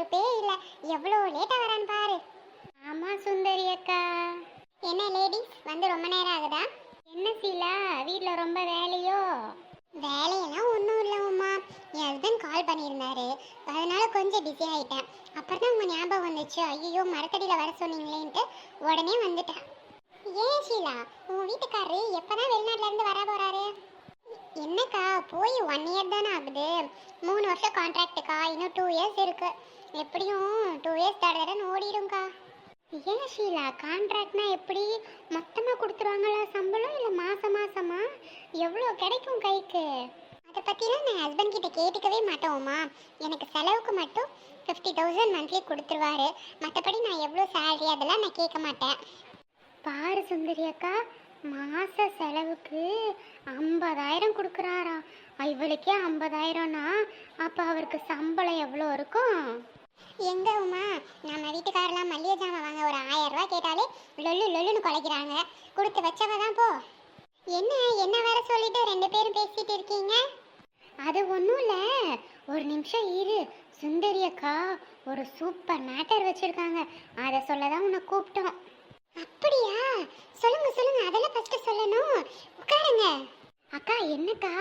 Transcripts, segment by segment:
பொறுப்பே இல்லை. எவ்வளோ லேட்டாக வரான்னு பாரு. ஆமாம் சுந்தரி அக்கா. என்ன லேடிஸ் வந்து ரொம்ப நேரம் ஆகுதா? என்ன சீலா வீட்டில் ரொம்ப வேலையோ? வேலையெல்லாம் ஒன்றும் இல்லை உமா. என் ஹஸ்பண்ட் கால் பண்ணியிருந்தாரு. அதனால கொஞ்சம் பிஸி ஆகிட்டேன் அப்புறம் தான் உங்கள் ஞாபகம் வந்துச்சு. ஐயோ மரத்தடியில் வர சொன்னீங்களேன்ட்டு உடனே வந்துட்டேன். ஏன் ஷீலா உன் வீட்டுக்காரரு எப்பதான் வெளிநாட்டுல இருந்து வர போறாரு? என்னக்கா போய் ஒன் இயர் தானே ஆகுது. மூணு வருஷம் கான்ட்ராக்டுக்கா இன்னும் டூ இயர்ஸ் இருக்கு. எப்படியும் டூ இயர்ஸ் தடவை ஓடிடும்க்கா. ஏன் ஷீலா கான்ட்ராக்ட்னா எப்படி? மொத்தமாக கொடுத்துருவாங்களா சம்பளம் இல்லை மாதம் மாதமா எவ்வளோ கிடைக்கும் கைக்கு? அதை பற்றிலாம் நான் ஹஸ்பண்ட் கிட்ட கேட்டுக்கவே மாட்டோம்மா எனக்கு செலவுக்கு மட்டும் ஃபிஃப்டி தௌசண்ட் மந்த்லி கொடுத்துருவாரு. மற்றபடி நான் எவ்வளோ சேலரி அதெல்லாம் நான் கேட்க மாட்டேன். பாரு சுந்தரி அக்கா மாத செலவுக்கு ஐம்பதாயிரம் கொடுக்குறாரா இவளுக்கே ஐம்பதாயிரம்னா அப்போ அவருக்கு சம்பளம் எவ்வளோ இருக்கும்? எங்க உமா? நம்ம வீட்டுக்காரெல்லாம் மல்லிகை ஜாமான் வாங்க ஒரு ஆயிரம் ரூபா கேட்டாலே லொல்லு லொல்லுன்னு குலைக்கிறாங்க. கொடுத்து வச்சவ தான் போ. என்ன என்ன வேற சொல்லிட்டு ரெண்டு பேரும் பேசிட்டு இருக்கீங்க? அது ஒன்றும் இல்லை. ஒரு நிமிஷம் இரு. சுந்தரி அக்கா ஒரு சூப்பர் மேட்டர் வச்சிருக்காங்க. அதை சொல்ல தான் உன்னை கூப்பிட்டோம். அப்படியா? சொல்லுங்க சொல்லுங்க. அதெல்லாம் ஃபர்ஸ்ட் சொல்லணும். உட்காருங்க. அக்கா என்னக்கா?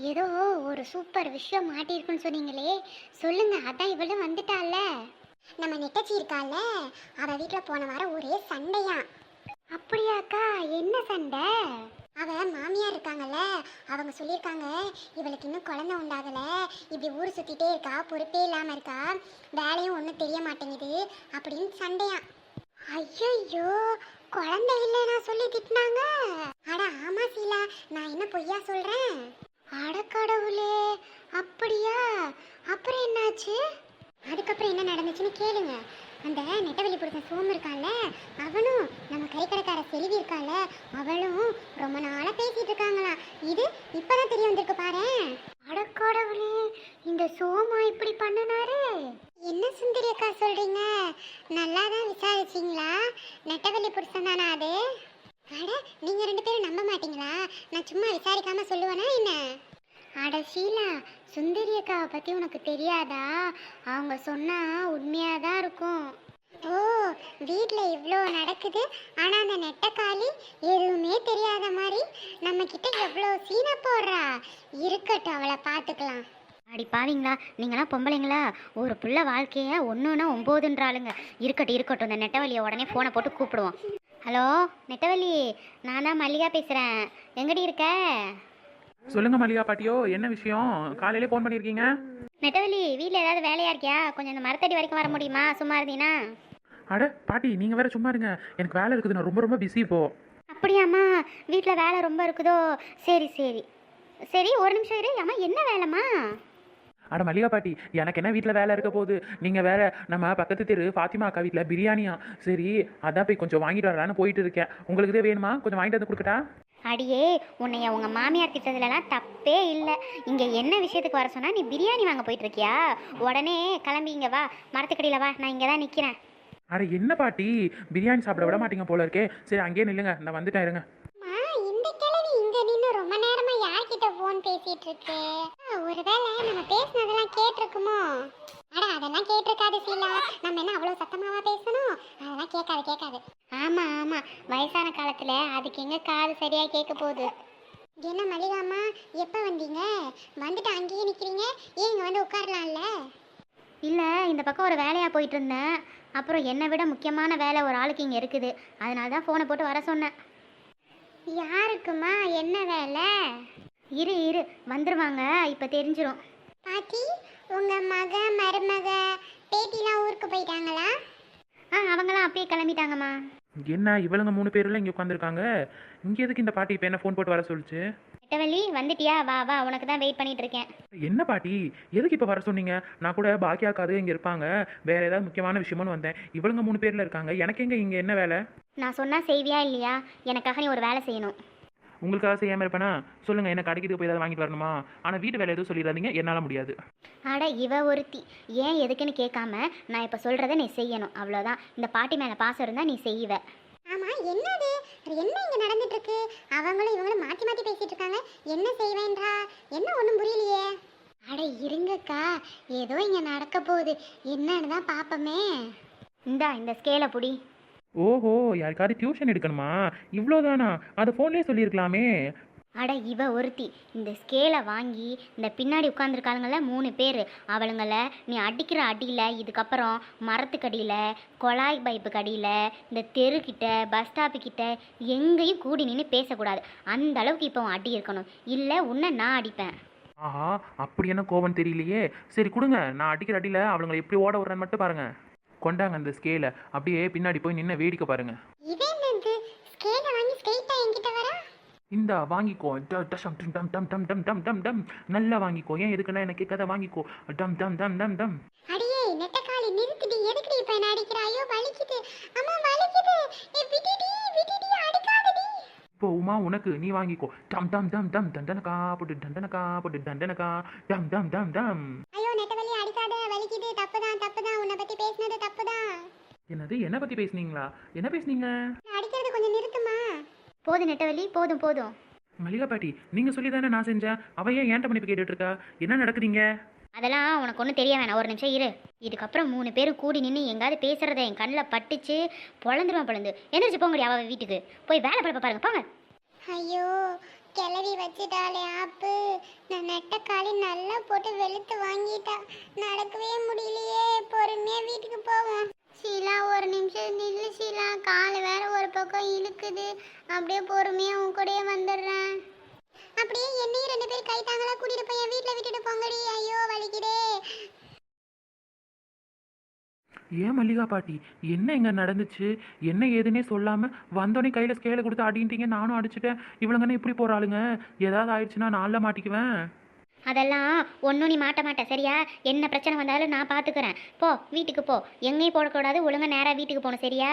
ஏதோ ஒரு சூப்பர் விஷயம் மாட்டியிருக்குன்னு சொன்னீங்களே. சொல்லுங்க அதான் இவளும் வந்துட்டால நம்ம நெட்டச்சி இருக்கால அவ வீட்டில் போன வாரம் ஒரே சண்டையா. அப்படியாக்கா என்ன சண்டை? அவ மாமியார் இருக்காங்கல்ல அவங்க சொல்லியிருக்காங்க இவளுக்கு இன்னும் குழந்தை உண்டாகல. இப்படி ஊர் சுத்திட்டே இருக்கா பொறுப்பே இல்லாம இருக்கா வேலையும் ஒன்றும் தெரிய மாட்டேங்குது அப்படின்னு சண்டையா. ஐயோ குழந்தை இல்லைனா சொல்லி திட்டினாங்க. அட ஆமா சீலா நான் என்ன பொய்யா சொல்றேன்? அட கடவுளே அப்படியா? அப்புறம் என்னாச்சு? அதுக்கப்புறம் என்ன நடந்துச்சுன்னு கேளுங்க. அந்த நெட்டவெளி பிடிச்ச சோம் இருக்கான்ல அவனும் நம்ம கை கடைக்கார செல்வி இருக்கால அவளும் ரொம்ப நாளாக பேசிட்டு இருக்காங்களா. இது இப்போதான் தெரிய வந்திருக்கு பாரு அடக்கடவுளே இந்த சோமா இப்படி பண்ணுனாரு. என்ன சுந்தரி அக்கா சொல்றீங்க? நல்லா தான் விசாரிச்சிங்களா? நெட்டவள்ளி புருஷன் தானா அது? அட நீங்க ரெண்டு பேரும் நம்ப மாட்டீங்களா? நான் சும்மா விசாரிக்காம சொல்லுவேனா என்ன? அட ஷீலா சுந்தரி அக்காவை பத்தி உனக்கு தெரியாதா? அவங்க சொன்னா உண்மையா தான் இருக்கும். ஓ வீட்டில் இவ்வளோ நடக்குது. ஆனால் அந்த நெட்டக்காளி எதுவுமே தெரியாத மாதிரி நம்ம கிட்ட எவ்வளோ சீனை போடுறா? இருக்கட்டும் அவளை பார்த்துக்கலாம் அடி பாவீங்களா நீங்களாம் பொம்பளைங்களா? ஒரு புள்ள வாழ்க்கைய ஒன்றுனா ஒம்போதுன்றாளுங்க. இருக்கட்டும் இருக்கட்டும் இந்த நெட்டவழியை உடனே ஃபோனை போட்டு கூப்பிடுவோம். ஹலோ நெட்டவள்ளி நான் தான் மல்லிகா பேசுகிறேன் எங்கடி இருக்க? சொல்லுங்க மல்லிகா பாட்டியோ என்ன விஷயம்? காலையிலே ஃபோன் பண்ணியிருக்கீங்க? நெட்டவள்ளி வீட்டில் ஏதாவது வேலையாக இருக்கியா? கொஞ்சம் இந்த மரத்தடி வரைக்கும் வர முடியுமா? சும்மா இருந்தீங்கன்னா அட பாட்டி நீங்க வேற சும்மா இருங்க. எனக்கு வேலை இருக்குது நான் ரொம்ப ரொம்ப பிஸி இப்போ. அப்படியாம்மா வீட்டில் வேலை ரொம்ப இருக்குதோ? சரி சரி. சரி ஒரு நிமிஷம் இரு. அம்மா என்ன வேலைம்மா? அட மல்லிகா பாட்டி எனக்கு என்ன வீட்டில் வேலை இருக்க போகுது? நீங்கள் வேற நம்ம பக்கத்து தெரு ஃபாத்திமா அக்கா வீட்டில் பிரியாணியா? சரி அதான் போய் கொஞ்சம் வாங்கிட்டு வரலான்னு போயிட்டு இருக்கேன். உங்களுக்கு இதே வேணுமா? கொஞ்சம் வாங்கிட்டு வந்து கொடுக்கட்டா? அடியே உன்னைய உங்க மாமியார் திட்டத்துலலாம் தப்பே இல்லை. இங்க என்ன விஷயத்துக்கு வர சொன்னா நீ பிரியாணி வாங்க போயிட்டு இருக்கியா? உடனே கிளம்பி இங்க வா. மரத்துக்கடியில வா. நான் இங்க தான் நிக்கிறேன். அட என்ன பாட்டி? பிரியாணி சாப்பிட விட மாட்டீங்க போல இருக்கே. சரி அங்கேயே நில்லுங்க. நான் வந்துட்டேன் இருங்க. ஃபோன் பேசிட்டு இருக்கு ஒருவேளை நம்ம பேசுனதெல்லாம் கேட்டிருக்குமோ? அட அதெல்லாம் கேட்டிருக்காது சீலா. நம்ம என்ன அவ்வளோ சத்தமாவா பேசணும்? அதெல்லாம் கேட்காது கேட்காது. ஆமா ஆமா. வயசான காலத்துல அதுக்கு எங்க காது சரியா கேட்க போகுது? என்ன மல்லிகாமா எப்போ வந்தீங்க? வந்துட்டு அங்கேயே நிற்கிறீங்க ஏன் இங்கே வந்து உட்காரலாம்ல? இல்ல இந்த பக்கம் ஒரு வேலையா போயிட்டு இருந்தேன் அப்புறம் என்னை விட முக்கியமான வேலை ஒரு ஆளுக்கு இங்க இருக்குது. அதனால தான் ஃபோனை போட்டு வர சொன்னேன். யாருக்குமா என்ன வேலை? இரு இரு. வந்துருவாங்க. இப்ப தெரிஞ்சிரும். பாட்டி உங்க மக மருமக பேட்டிலாம் ஊருக்கு போயிட்டாங்களா? ஆ அவங்களாம் அப்பயே கிளம்பிட்டாங்கம்மா. என்ன இவளுங்க மூணு பேர்லாம் இங்கே உட்காந்துருக்காங்க? இங்கே எதுக்கு இந்த பாட்டி இப்போ என்ன ஃபோன் போட்டு வர சொல்லுச்சு? நெட்டவள்ளி வந்துட்டியா? வா வா. உனக்கு தான் வெயிட் பண்ணிட்டு இருக்கேன் என்ன பாட்டி? எதுக்கு இப்போ வர சொன்னீங்க? நான் கூட பாக்கியாக்காது இங்கே இருப்பாங்க. வேற ஏதாவது முக்கியமான விஷயமானு வந்தேன். இவளுங்க மூணு பேரில் இருக்காங்க. எனக்கு எங்க இங்கே என்ன வேலை? நான் சொன்னா செய்வியா இல்லையா? எனக்காக நீ ஒரு வேலை செய்யணும். உங்களுக்காக செய்யாமல் இருப்பேனா? சொல்லுங்கள் என்ன கடைக்கு போய் ஏதாவது வாங்கிட்டு வரணுமா? ஆனால் வீட்டு வேலை எதுவும் சொல்லிடாதீங்க என்னால் முடியாது. அட இவ ஒருத்தி. ஏன் எதுக்குன்னு கேட்காம நான் இப்போ சொல்கிறத நீ செய்யணும் அவ்வளோதான் இந்த பாட்டி மேலே பாசம் இருந்தால் நீ செய்வ. ஆமா என்னது? என்ன இங்க நடந்துட்டு இருக்கு அவங்களும் இவங்களும் மாத்தி மாத்தி பேசிட்டு இருக்காங்க என்ன செய்வேன்றா? என்ன ஒண்ணும் புரியலையே. அட இருங்கக்கா. ஏதோ இங்க நடக்க போகுது. என்னன்னு தான் பாப்போமே. இந்தா இந்த ஸ்கேலை புடி. ஓஹோ யாருக்காவது டியூஷன் எடுக்கணுமா? இவ்வளோதானா அதை ஃபோன்லேயே சொல்லியிருக்கலாமே. அட இவ ஒருத்தி. இந்த ஸ்கேலை வாங்கி இந்த பின்னாடி உட்காந்துருக்காளுங்கள மூணு பேர். அவளுங்கள நீ அடிக்கிற அடியில் இதுக்கப்புறம் மரத்துக்கடியில் குழாய் பைப்பு கடியில் இந்த தெருக்கிட்ட பஸ் ஸ்டாப்பு கிட்ட எங்கேயும் கூடி நின்று பேசக்கூடாது. அந்த அளவுக்கு இப்போ உன் அடி இருக்கணும். இல்லை உன்னை நான் அடிப்பேன். ஆஹா அப்படி என்ன கோவம் தெரியலையே. சரி கொடுங்க. நான் அடிக்கிற அடியில் அவளுங்களை எப்படி ஓட விட்றேன்னு மட்டும் பாருங்க. கொண்டாங்க அந்த ஸ்கேலை அப்படியே பின்னாடி போய் நின்று வேடிக்கை பாருங்க இந்தா வாங்கிக்கோ டஷம் டும் டம் டம் டம் டம் டம் டம் டம் நல்லா வாங்கிக்கோ ஏன் எதுக்குன்னா எனக்கு கதை வாங்கிக்கோ டம் டம் டம் டம் டம் அடியே நெட்டக்காளி நிறுத்திடி எதுக்குடி இப்ப என்ன அடிக்கிற ஐயோ வலிக்குது அம்மா வலிக்குது ஏ விட்டுடி விட்டுடி அடிக்காதடி இப்போ உமா உனக்கு நீ வாங்கிக்கோ டம் டம் டம் டம் தண்டனக்கா போட்டு தண்டனக்கா போட்டு தண்டனக்கா டம் டம் டம் டம் வலிக்குது தப்புதான் தப்புதான். உன்னை பத்தி பேசினது தப்புதான். என்னது? என்ன பற்றி பேசுனீங்களா? என்ன பேசுனீங்க? அடிக்கிறது கொஞ்சம் நிறுத்துமா? போதும் நெட்டவலி போதும் போதும். மல்லிகா பாட்டி நீங்கள் சொல்லி தானே நான் செஞ்சேன்? அவ ஏன் ஏன்ட்ட மன்னிப்பு கேட்டுட்டு இருக்கா? என்ன நடக்குதுங்க? அதெல்லாம் உனக்கு ஒன்றும் தெரிய வேணாம். ஒரு நிமிஷம் இரு. இதுக்கப்புறம் மூணு பேரும் கூடி நின்று எங்காவது பேசுகிறத என் கண்ணில் பட்டுச்சு பொழந்துருவான் பொழந்து. எந்திரிச்சு போங்கடி அவ வீட்டுக்கு. போய் வேலை பழப்ப பாருங்க. போங்க. ஐயோ கிளவி வச்சுட்டாளே ஆப்பு. நான் நெட்டக்காளி நல்லா போட்டு வெளுத்து வாங்கிட்டா. நடக்கவே முடியலையே பொறுமையா வீட்டுக்கு போவோம். ஷீலா ஒரு நிமிஷம் நில்லு ஷீலா. கால் வேற ஒரு பக்கம் இழுக்குது. அப்படியே பொறுமையா உன் கூடயே வந்துடுறேன். அப்படியே என்னையும் ரெண்டு பேர் கை கூட்டிட்டு போய் என் வீட்டில் விட்டுட்டு போங்கடி. ஐயோ வலிக்குதே. ஏன் மல்லிகா பாட்டி? என்ன இங்கே நடந்துச்சு? என்ன ஏதுன்னே சொல்லாமல் வந்தோடனே கையில் ஸ்கேலை கொடுத்து அடின்ட்டீங்க நானும் அடிச்சிட்டேன். இவளுங்கன்னு இப்படி போகிறாளுங்க ஏதாவது ஆயிடுச்சுன்னா நாளில் மாட்டிக்குவேன். அதெல்லாம் ஒன்றும் நீ மாட்ட மாட்டேன் சரியா? என்ன பிரச்சனை வந்தாலும் நான் பார்த்துக்கிறேன் போ வீட்டுக்கு போ. எங்கேயும் போடக்கூடாது ஒழுங்கா நேராக வீட்டுக்கு போகணும் சரியா?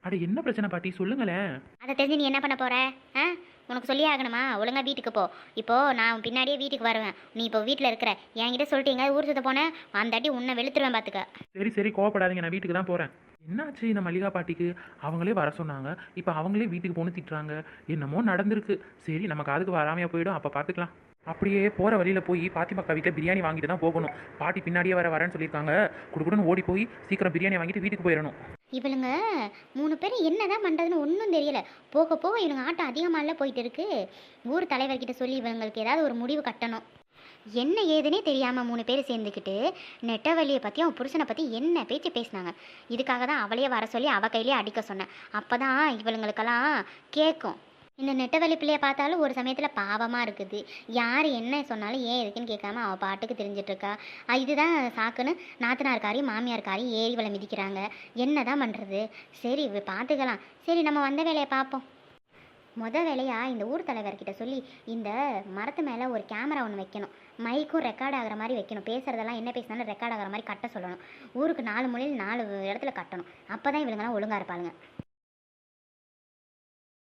அட என்ன பிரச்சனை பாட்டி? சொல்லுங்களேன். அதை தெரிஞ்சு நீ என்ன பண்ண போற? ஆ? உனக்கு சொல்லி ஆகணுமா? ஒழுங்கா வீட்டுக்கு போ. இப்போ நான் பின்னாடியே வீட்டுக்கு வருவேன். நீ இப்போ வீட்டில் இருக்கிற. என்கிட்ட சொல்லிட்டு எங்கேயாவது ஊர் சுத்த போனேன் அந்தாட்டி உன்னை வெளுத்துருவேன் பார்த்துக்க சரி சரி கோவப்படாதீங்க. நான் வீட்டுக்கு தான் போகிறேன் என்னாச்சு இந்த மல்லிகா பாட்டிக்கு? அவங்களே வர சொன்னாங்க. இப்போ அவங்களே வீட்டுக்கு போகணும் திட்டுறாங்க. என்னமோ நடந்திருக்கு. சரி நமக்கு காதுக்கு வராமையாக போயிடும். அப்போ பார்த்துக்கலாம் அப்படியே போகிற வழியில் போய் பாத்திமாக்கா வீட்டில் பிரியாணி வாங்கிட்டு தான் போகணும். பாட்டி பின்னாடியே வர வரேன்னு சொல்லியிருக்காங்க. குடுக்குடுன்னு ஓடி போய் சீக்கிரம் பிரியாணி வாங்கிட்டு வீட்டுக்கு போயிடணும். இவளுங்க மூணு பேரும் என்னதான் பண்ணுறதுன்னு ஒன்றும் தெரியல. போக போக இவங்க ஆட்டம் அதிகமாகல போயிட்டு இருக்கு ஊர் தலைவர்கிட்ட சொல்லி இவங்களுக்கு ஏதாவது ஒரு முடிவு கட்டணும். என்ன ஏதுன்னே தெரியாமல் மூணு பேர் சேர்ந்துக்கிட்டு நெட்டவழியை பற்றி அவன் புருஷனை பற்றி என்ன பேச்சு பேசினாங்க. இதுக்காக தான் அவளையே வர சொல்லி அவள் கையிலேயே அடிக்க சொன்னேன். அப்போ தான் இவளுங்களுக்கெல்லாம் கேட்கும் இந்த நெட்டவழி பிள்ளைய பார்த்தாலும் ஒரு சமயத்தில் பாவமாக இருக்குது. யார் என்ன சொன்னாலும் ஏன் எதுக்குன்னு கேட்காம அவள் பாட்டுக்கு தெரிஞ்சிட்ருக்கா. இதுதான் சாக்குன்னு நாத்தனார்காரையும் மாமியார்காரையும் ஏறி வலை மிதிக்கிறாங்க. என்ன தான் பண்ணுறது சரி பார்த்துக்கலாம் சரி நம்ம வந்த வேலையை பார்ப்போம் முத வேலையாக இந்த ஊர் தலைவர்கிட்ட சொல்லி இந்த மரத்து மேலே ஒரு கேமரா ஒன்று வைக்கணும். மைக்கும் ரெக்கார்ட் ஆகிற மாதிரி வைக்கணும். பேசுகிறதெல்லாம் என்ன பேசினாலும் ரெக்கார்ட் ஆகிற மாதிரி கட்ட சொல்லணும். ஊருக்கு நாலு மொழியில் நாலு இடத்துல கட்டணும். அப்போ தான் இவங்கெல்லாம் ஒழுங்காக இருப்பாளுங்க.